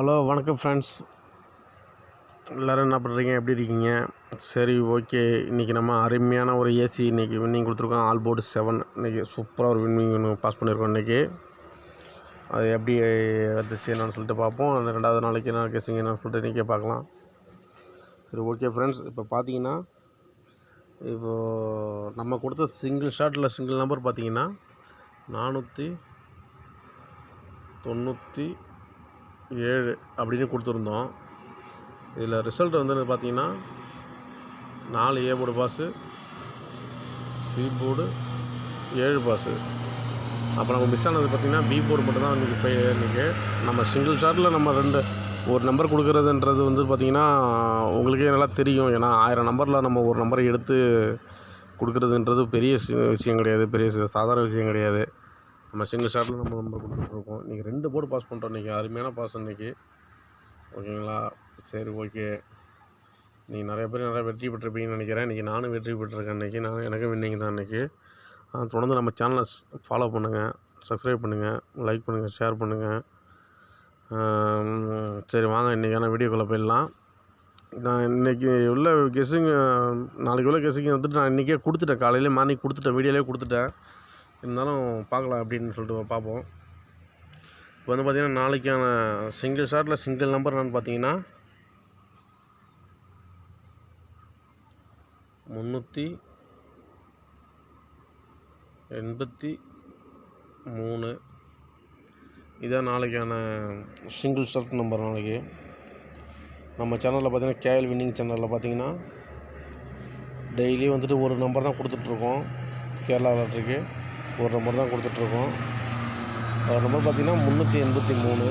Hello வணக்கம் friends எல்லோரும் என்ன பண்ணுறீங்க எப்படி இருக்கீங்க? சரி ஓகே இன்றைக்கி நம்ம அருமையான ஒரு ஏசி இன்றைக்கி வின்னிங் கொடுத்துருக்கோம். ஆல் போர்டு செவன் இன்றைக்கி சூப்பராக ஒரு வின்னிங் ஒன்று பாஸ் பண்ணியிருக்கோம் இன்றைக்கி அது எப்படி வந்துச்சு என்னன்னு சொல்லிட்டு பார்ப்போம். அந்த ரெண்டாவது நாளைக்கு என்ன கேசிங்க என்னன்னு சொல்லிட்டு இன்றைக்கே பார்க்கலாம். சரி ஓகே ஃப்ரெண்ட்ஸ் இப்போ பார்த்தீங்கன்னா இப்போது நம்ம கொடுத்த சிங்கிள் ஷாட்டில் சிங்கிள் நம்பர் பார்த்தீங்கன்னா நானூற்றி தொண்ணூற்றி ஏழு அப்படின்னு கொடுத்துருந்தோம். இதில் ரிசல்ட் வந்து பார்த்தீங்கன்னா நாலு A board pass C board ஏழு பாஸு அப்போ நம்ம மிஸ் ஆனது பார்த்திங்கன்னா பி போர்டு மட்டும்தான் இன்றைக்கி ஃபெயில் இன்றைக்கி நம்ம சிங்கிள் ஷாட்டில் நம்ம ரெண்டு ஒரு நம்பர் கொடுக்குறதுன்றது வந்து பார்த்திங்கன்னா உங்களுக்கே நல்லா தெரியும். ஏன்னா ஆயிரம் நம்பரில் நம்ம ஒரு நம்பரை எடுத்து கொடுக்குறதுன்றது பெரிய விஷயம் கிடையாது. பெரிய சாதாரண விஷயம் கிடையாது. நம்ம சிங்கிள் ஷாட்டில் நம்ம நம்பர் கொடுத்துட்ருக்கோம். இன்றைக்கி ரெண்டு போர்டு பாஸ் பண்ணுறோம் இன்றைக்கி அருமையான பாஸ் இன்றைக்கி ஓகேங்களா? சரி ஓகே. நீங்கள் நிறைய பேர் நிறைய வெற்றி பெற்றிருப்பீங்கன்னு நினைக்கிறேன். இன்றைக்கி நானும் வெற்றி பெற்றிருக்கேன் இன்றைக்கி நான் எனக்கும் வின்னிங் தான் இன்றைக்கி தொடர்ந்து நம்ம சேனலை ஃபாலோ பண்ணுங்கள் சப்ஸ்கிரைப் பண்ணுங்கள் லைக் பண்ணுங்கள் ஷேர் பண்ணுங்கள் சரி வாங்க. இன்றைக்கான வீடியோக்குள்ளே போயிடலாம். நான் இன்றைக்கி உள்ள கெஸ்ஸிங் நாளைக்கு உள்ள கெஸ்ஸிங் வந்துட்டு நான் இன்றைக்கே கொடுத்துட்டேன். காலையிலே மார்னிங் கொடுத்துட்டேன். வீடியோலேயே கொடுத்துட்டேன். இருந்தாலும் பார்க்கலாம் அப்படின்னு சொல்லிட்டு பார்ப்போம். இப்போ வந்து பார்த்திங்கன்னா நாளைக்கான சிங்கிள் ஷாட்டில் சிங்கிள் நம்பர் என்னன்னு பார்த்தீங்கன்னா முந்நூற்றி எண்பத்தி மூணு. இதான் நாளைக்கான சிங்கிள் ஷாட் நம்பர் நாளைக்கு. நம்ம சேனலில் பார்த்தீங்கன்னா கேஎல் வின்னிங் சேனலில் பார்த்தீங்கன்னா டெய்லி வந்துட்டு ஒரு நம்பர் தான் கொடுத்துட்ருக்கோம் கேரளா லாட்ரிக்கு ஒரு நம்பர் தான் கொடுத்துட்ருக்கோம். ஒரு நம்பர் பார்த்தீங்கன்னா முந்நூற்றி எண்பத்தி மூணு.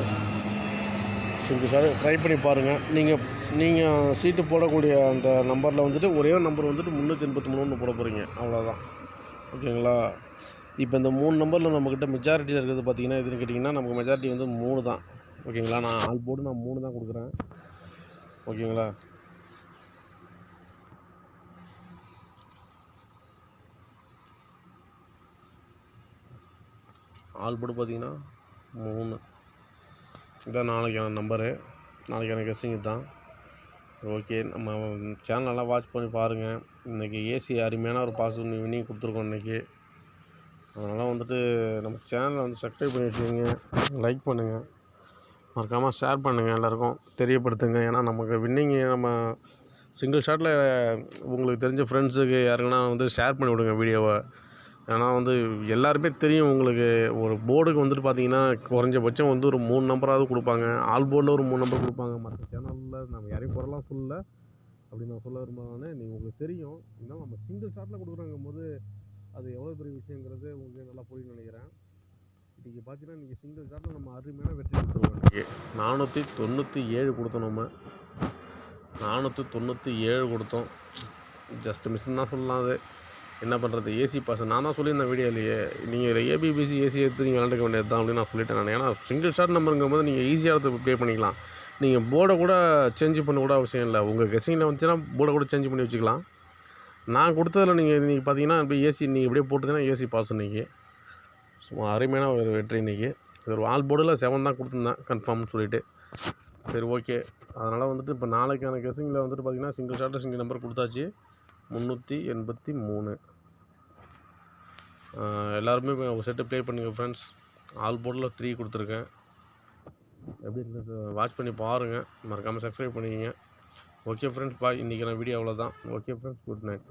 சரி சார் ட்ரை பண்ணி பாருங்கள் நீங்கள் நீங்கள் சீட்டு போடக்கூடிய அந்த நம்பரில் வந்துட்டு ஒரே நம்பர் வந்துட்டு முந்நூற்றி எண்பத்தி மூணுன்னு போட போகிறீங்க அவ்வளோதான் ஓகேங்களா? இப்போ இந்த மூணு நம்பரில் நம்மக்கிட்ட மெஜாரிட்டியில் இருக்கிறது பார்த்தீங்கன்னா எதுன்னு கேட்டிங்கன்னா நமக்கு மெஜாரிட்டி வந்து மூணு தான். ஓகேங்களா? நான் ஆள் போட்டு நான் மூணு தான் கொடுக்குறேன். ஓகேங்களா? ஆல் போர்டு பார்த்தீங்கன்னா மூணு. இதான் நாளைக்கான நம்பரு. நாளைக்கான கெஸ்ஸிங் தான் ஓகே நம்ம சேனல் நல்லா வாட்ச் பண்ணி பாருங்கள் இன்றைக்கி ஏசி அருமையான ஒரு பாஸ் வினிங் கொடுத்துருக்கோம் இன்றைக்கி அதனால் வந்துட்டு நம்ம சேனலை வந்து சப்ஸ்கிரைப் பண்ணி லைக் பண்ணுங்கள் மறக்காமல் ஷேர் பண்ணுங்கள் எல்லாேருக்கும். தெரியப்படுத்துங்க. ஏன்னா நமக்கு வின்னிங் நம்ம சிங்கிள் ஷாட்டில் உங்களுக்கு தெரிஞ்ச ஃப்ரெண்ட்ஸுக்கு யாருக்குன்னா வந்து ஷேர் பண்ணி விடுங்க வீடியோவை ஏன்னா வந்து எல்லாருமே தெரியும் உங்களுக்கு ஒரு போர்டுக்கு வந்துட்டு பார்த்தீங்கன்னா குறைஞ்சபட்சம் வந்து ஒரு மூணு நம்பராவது கொடுப்பாங்க. ஆல் போர்டில் ஒரு மூணு நம்பர் கொடுப்பாங்க. மற்ற சேனலில் நம்ம யாரையும் குறைலாம் சொல்லல. அப்படி நான் சொல்ல விரும்புகிறேன் நீங்கள் உங்களுக்கு தெரியும். இருந்தாலும் நம்ம சிங்கிள் ஷாட்டில் கொடுக்குறாங்கும் போது அது எவ்வளோ பெரிய விஷயங்கிறது உங்களுக்கு நல்லா புரியும் நினைக்கிறேன். இன்றைக்கி பார்த்தீங்கன்னா நீங்கள் சிங்கிள் ஷாட்டில் நம்ம அருமையான வெற்றி கொடுத்துருவோம் இன்றைக்கி நானூற்றி தொண்ணூற்றி ஏழு கொடுத்தோம் நம்ம. நானூற்றி தொண்ணூற்றி ஏழு கொடுத்தோம். ஜஸ்ட் மிஸ்ன்னு தான் சொல்லலாம் அது. என்ன பண்ணுறது ஏசி பாஸ் நான் தான் சொல்லியிருந்தேன் வீடியோலையே. நீங்கள் ஏபிபிசி ஏசி எடுத்து நீங்கள் விளாண்டுக்க வேண்டியது தான் அப்படின்னு நான் சொல்லிட்டேன் நான். ஏன்னா சிங்கிள் ஷாட் நம்பருங்கும் போது நீங்கள் ஈஸியாக எடுத்து ப்ளே பண்ணிக்கலாம். நீங்கள் போர்டை கூட சேஞ்ச் பண்ண கூட அவசியம் இல்லை. உங்கள் கெஸிங்கில் வந்துச்சுன்னா போர்டை கூட சேஞ்ச் பண்ணி வச்சுக்கலாம். நான் கொடுத்ததில் நீங்கள் இன்றைக்கி பார்த்தீங்கன்னா இப்படி ஏசி நீங்கள் இப்படியே போட்டுதுன்னா ஏசி பாஸ் இன்றைக்கி சும்மா அருமையான ஒரு வெற்றி இன்றைக்கி இது ஒரு ஆல் போர்டில் செவன் தான் கொடுத்துருந்தேன் கன்ஃபார்ம்னு சொல்லிட்டு. சரி ஓகே அதனால் வந்துட்டு இப்போ நாளைக்கான கெஸிங்கில் வந்துட்டு பார்த்தீங்கன்னா சிங்கிள் ஷார்ட்டு சிங்கிள் நம்பர் கொடுத்தாச்சு. முந்நூற்றி எண்பத்தி மூணு. எல்லாருமே செட்டு ப்ளே பண்ணுங்கள் ஃப்ரெண்ட்ஸ் ஆல் போர்டில் த்ரீ கொடுத்துருக்கேன். எப்படி இருந்தது? வாட்ச் பண்ணி பாருங்கள் மறக்காமல் சப்ஸ்கிரைப் பண்ணிக்கிங்க. ஓகே ஃப்ரெண்ட்ஸ் பாய் இன்றைக்கி நான் வீடியோ அவ்வளோதான் ஓகே ஃப்ரெண்ட்ஸ் குட் நைட்